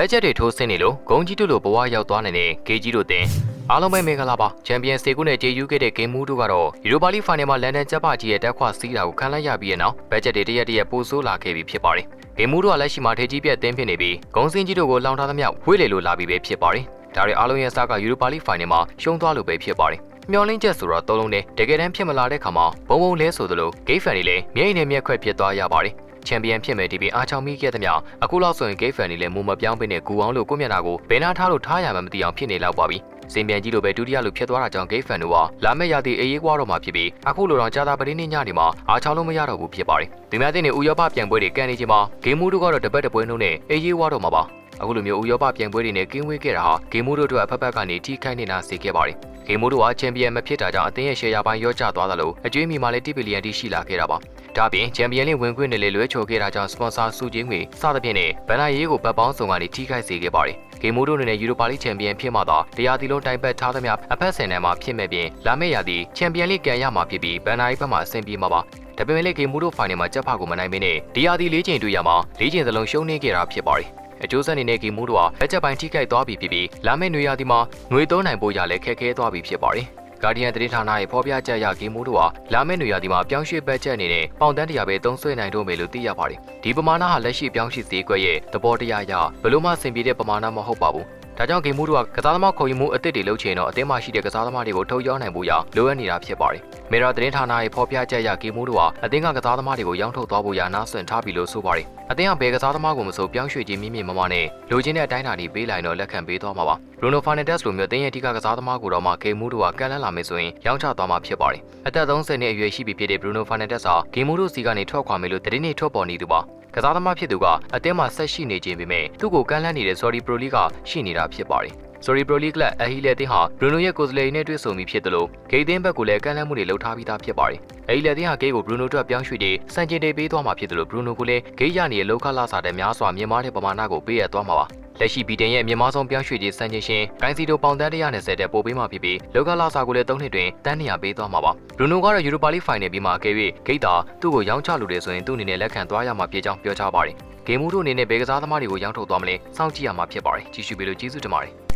ဘတ်ဂျက်တွေထိုးဆင်းနေလို့ဂုံကြီးတို့လိုဘဝရောက်သွားနေတဲ့ဂေးကြီးတို့တင်အားလုံးပဲမင်္ဂလာပါချန်ပီယံစေကုနဲ့ကြေယူခဲ့တဲ့ဂိမ်းမူးတို့ကတော့ယူရိုပါလိဖိုင်နယ်မှာလန်ဒန်ကျပ်ပကြီးရဲ့တက်ခွစီးတာကိုခံလိုက်ရပြီးတဲ့နောက်ဘတ်ဂျက်တွေတရက်တရက်ပိုဆိုးလာခဲ့ပြီဖြစ်ပါတယ်ဂိမ်းမူးတို့ကလက်ရှိမှာထေကြီးပြက်တင်းဖြစ်နေပြီးဂုံစင်းကြီးတို့ကိုလောင်ထားသမျှဝေးလေလို့လာပြီးပဲဖြစ်ပါတယ်ဒါတွေအားလုံးရဲ့အစကယူရိုပါလိဖိုင်နယ်မှာရှုံးသွားလို့ပဲဖြစ်ပါတယ်မျောလင်းချက်ဆိုတော့သုံးလုံးနဲ့တကယ်တမ်းဖြစ်မလာတဲ့ခါမှာဘုံဘုံလဲဆိုသလိုဂိတ်ဖန်တွေလည်းမျက်ရည်နဲ့မျက်ခွက်ဖြစ်သွားရပါတယ် ချန်ပီယံဖြစ်မဲ့ဒီပင်အားချောင်းမိခဲ့တဲ့မြောက်အခုလောက်ဆိုရင်ဂိတ်ဖန်တွေလည်းမူမပြောင်းပေးနဲ့ဂူအောင်လို့ကိုမျက်နှာကိုဘယ်နာထားလို့ထားရမှမသိအောင်ဖြစ်နေလောက်ပါပြီစင်ပြန်ကြီးလိုပဲဒုတိယလိုဖြစ်သွားတာကြောင့်ဂိတ်ဖန်တို့ကလာမယ့်ရာသီအေးရေးကွာတော့မှာဖြစ်ပြီးအခုလိုတော့ကြာတာပရင်းနေညနေမှာအားချောင်းလို့မရတော့ဘူးဖြစ်ပါတယ်ဒီများတဲ့နေဥရောပပြန်ပွဲတွေကန်နေချိန်မှာဂိမ်းမူတို့ကတော့တပတ်တပွဲနှုန်းနဲ့အေးရေးဝါတော့မှာပါအခုလိုမျိုးဥရောပပြန်ပွဲတွေနဲ့ကင်းဝေးခဲ့တာဟာဂိမ်းမူတို့အတွက်အဖက်ဖက်ကနေထိခိုက်နေတာစေခဲ့ပါတယ် ဂိမ်းမူတို့ကချန်ပီယံမဖြစ်တာကြောင့်အသင်းရဲ့ရှယ်ယာပိုင်းရောကျသွားသလိုအကျွေးမီမှာလည်း1ဘီလီယံတိရှိလာခဲ့တာပါဒါ့အပြင်ချန်ပီယံလိဝင်ခွင့်နဲ့လည်းလွဲချော်ခဲ့တာကြောင့်စပွန်ဆာစုချင်းငွေစသဖြင့်နဲ့ဗန်နာရေးကိုဗတ်ပေါင်းစုံကနေထိခိုက်စေခဲ့ပါတယ်ဂိမ်းမူတို့အနေနဲ့ယူရိုပါလိချန်ပီယံဖြစ်မှသာတရားသီလုံးတိုင်ပတ်ထားသမျှအဖက်ဆန်တန်းမှာဖြစ်မဲ့ပြင်လာမယ့်ရာသီချန်ပီယံလိကန်ရမှာဖြစ်ပြီးဗန်နာရေးဘက်မှအဆင်ပြေမှာပါဒါပေမဲ့လည်းဂိမ်းမူတို့ဖိုင်နယ်မှာကြက်ဖကိုမနိုင်မင်းနဲ့ဒီယာဒီ၄ချိန်တွေ့ရမှာ၄ချိန်စလုံးရှုံးနေခဲ့တာဖြစ်ပါတယ် အကျိုးဆက်အနေနဲ့ဂိမ်းမူတို့ကလက်ချက်ပိုင်းထိခိုက်သွားပြီဖြစ်ပြီးလာမယ့်နွေရာသီမှာငွေသုံးနိုင်ဖို့ရလည်းခက်ခဲသွားပြီဖြစ်ပါတယ်ဂါဒီယန်သတင်းဌာနရဲ့ဖော်ပြချက်အရဂိမ်းမိုးတို့ဟာလာမယ့်နွေရာသီမှာပြောင်းရွှေ့ဘတ်ဂျက်အနေနဲ့ပေါင်တန်းတရာပဲသုံးစွဲနိုင်တော့မယ်လို့သိရပါတယ်။ဒီပမာဏဟာလက်ရှိပြောင်းရွှေ့စည်းကွက်ရဲ့သဘောတရားအရဘယ်လို့မှဆင်ပြေတဲ့ပမာဏမဟုတ်ပါဘူး။ ဒါကြောင့်ဂိမ်းမိုးတို့ကကစားသမားခေါ်ယူမှုအသစ်တွေလုပ်ချင်တော့အသင်းမှာရှိတဲ့ကစားသမားတွေကိုထုတ်ရောင်းနိုင်ဖို့ရလိုအပ်နေတာဖြစ်ပါတယ်။မေရာသတင်းဌာနရဲ့ဖော်ပြချက်အရဂိမ်းမိုးတို့ဟာအသင်းကကစားသမားတွေကိုရောင်းထုတ်သွားဖို့ရနားဆွင့်ထားပြီလို့ဆိုပါတယ်။အသင်းကဘယ်ကစားသမားကိုမဆိုပြောင်းရွှေ့ခြင်းမြင့်မြင့်မမနဲ့လိုချင်တဲ့အတိုင်းအတာတွေပေးလိုက်တော့လက်ခံပေးသွားမှာပါ။ Bruno Fernandes လိုမျိုးအသင်းရဲ့အဓိကကစားသမားကိုတော့မှဂိမ်းမိုးတို့ကကန်လန်းလာမယ်ဆိုရင်ရောင်းချသွားမှာဖြစ်ပါတယ်။အသက်30နှစ်အရွယ်ရှိပြီဖြစ်တဲ့ Bruno Fernandes ဟာဂိမ်းမိုးတို့စီကနေထွက်ခွာမယ်လို့သတင်းတွေထွက်ပေါ်နေသူပါ။ ကစားသမားဖြစ်သူကအသင်းမှာဆက်ရှိနေခြင်းပေမဲ့သူ့ကိုကန်လန်းနေတဲ့ Sorry Pro League ကရှိနေတာဖြစ်ပါတယ်။ Sorry Pro League အဟီလေတင်ဟာ Bruno ရဲ့ကိုယ်စားလှယ်နဲ့တွေ့ဆုံပြီးဖြစ်တယ်လို့ဂိတ်သင်းဘက်ကိုလည်းကန့်လန့်မှုတွေလှုပ်ထားပြီးသားဖြစ်ပါတယ်။အဟီလေတင်ဟာဂိတ်ကို Bruno အတွက်ပြောင်းရွှေ့ပြီးစံချိန်တွေပေးသွားမှာဖြစ်တယ်လို့ Bruno ကလည်းဂိတ်ရနေတဲ့လောက်ခလာစာတဲ့များစွာမြင်မာတဲ့ပမာဏကိုပေးရသွားမှာပါ။ လက်ရှိဘီတန်ရဲ့အမြင့်မားဆုံးပြောင်းရွှေ့ခြင်းစံချိန်ရှင်ဂိုင်းစီတိုပေါင်တန်း120တဲ့ပို့ပေးမှာဖြစ်ပြီးလောကလာစာကိုလည်း၃နှစ်တွင်တန်း200ပေးသွားမှာပါ။ဘရူနိုကတော့ယူရိုပါလိဖိုင်နယ်ပြီးမှအကယ်၍ဂိတ်တာသူ့ကိုရောင်းချလိုတယ်ဆိုရင်သူ့အနေနဲ့လက်ခံသွားရမှာဖြစ်ကြောင်းပြောကြားပါတယ်။ဂေမူတို့အနေနဲ့ဘယ်ကစားသမားတွေကိုရောင်းထုတ်သွားမလဲစောင့်ကြည့်ရမှာဖြစ်ပါတယ်။ကြည့်ရှုပေးလို့ကျေးဇူးတင်ပါတယ်။